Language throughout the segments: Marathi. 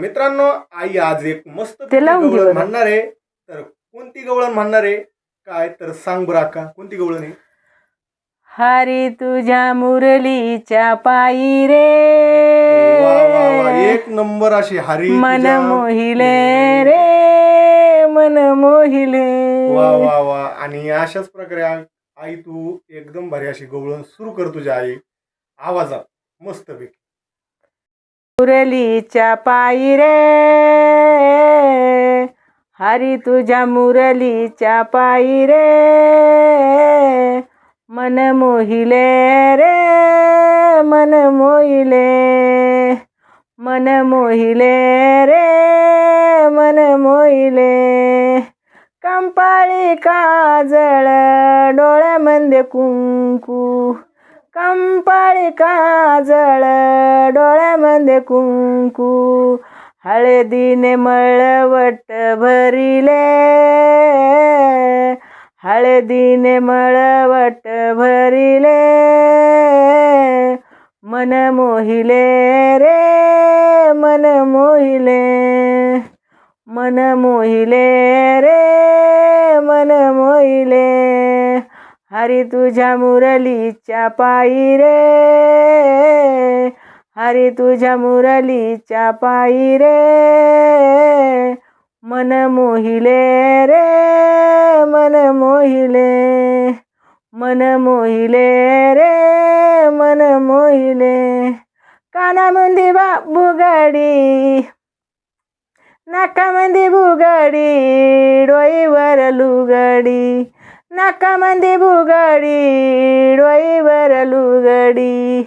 मित्रांनो आई आज एक मस्त गवळण. म्हणणार आहे. तर कोणती गवळण म्हणणार आहे? काय? तर सांग बरं अक्का कोणती गवळण आहे? हरी तुझ्या मुरलीच्या पायी रे. एक नंबर अशी हरी मन मोहिले रे मन मोहिले. वा वा वा. आणि अशाच प्रकारे आई तू एकदम भारी अशी गवळण सुरू कर तुझ्या आई. आवाजात. मस्त पैकी. मुरलीच्या पायी रे. हरी तुझ्या मुरलीच्या पायी रे. मन मोहिले रे मन मोहिले. मन मोहिले रे मन मोहिले. कंपाळी काजळ डोळ्यामध्ये कुंकू. कंपाळी काजळ डोळ्यामध्ये कुंकू. हळदीने मळवट भरिले. हळदीने मळवट भरिले. मन मोहिले रे मन मोहिले. मन मोहिले रे मन मोहिले. हरी तुझ्या मुरलीच्या पायी रे. हरी तुझ्या मुरलीच्या पायी रे. मन मोहिले रे मन मोहिले. मन मोहिले रे मन मोहिले. कानामंदी बा बुगाडी नाकामंदी बुगाडी डोईवर लुगडी. नाकामंदी बुगाडी डोईवर लुगडी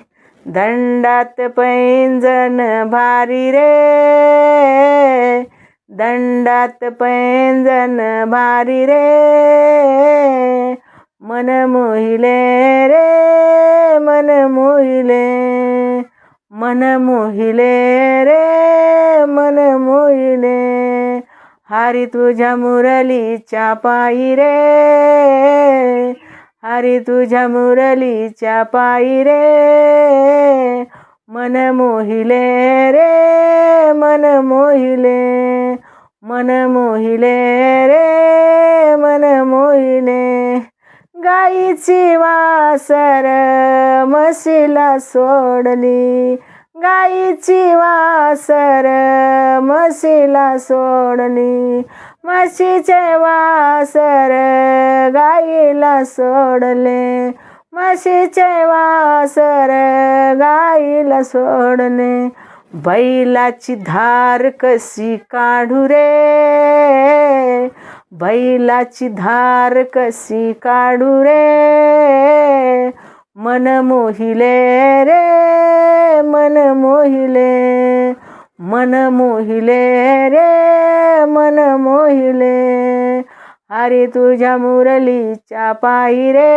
दंडात पैंजण भारी रे दंडात पैंजण भारी रे मन मोहिले रे मन मोहिले मन मोहिले रे मन मोहिले हरी तुझ्या मुरलीच्या पायी रे. हरी तुझ्या मुरलीच्या पायी रे. मन मोहिले रे मन मोहिले. मन मोहिले रे मन मोहिले. गाईची वासर मशीला सोडली. गाईची वासर म्हशीला सोडली म्हशीचे वासर गाईला सोडले. म्हशीचे वासर गाईला सोडले बैलाची धार कशी काढू रे? बैलाची धार कशी काढू रे? मन मोहिले रे मन मोहिले. मन मोहिले रे मन मोहिले. हरी तुझ्या मुरलीच्या पायी रे.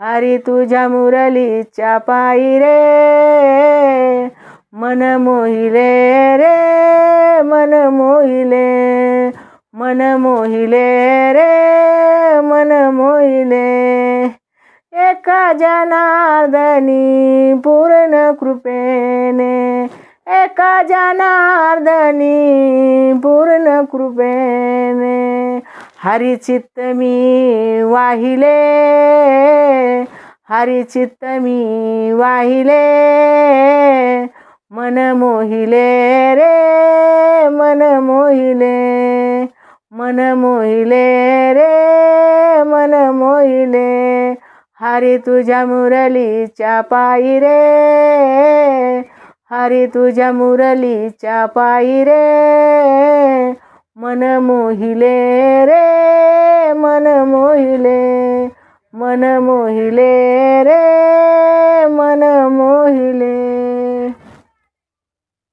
हरी तुझ्या मुरलीच्या पायी रे. मन मोहिले रे मन मोहिले. मन मोहिले रे मन मोहिले. एका जनार्दनी पूर्ण कृपेने. एका जनार्दनी पूर्ण कृपेने. हरिचित्त मी वाहिले. हरिचित्त मी वाहिले. मन मोहिले रे मन मोहिले. मन मोहिले रे मन मोहिले. हरी तुझ्या मुरलीच्या पायी रे. हरी तुझ्या मुरलीच्या पायी रे. मन मोहिले रे मन मोहिले मन मोहिले रे.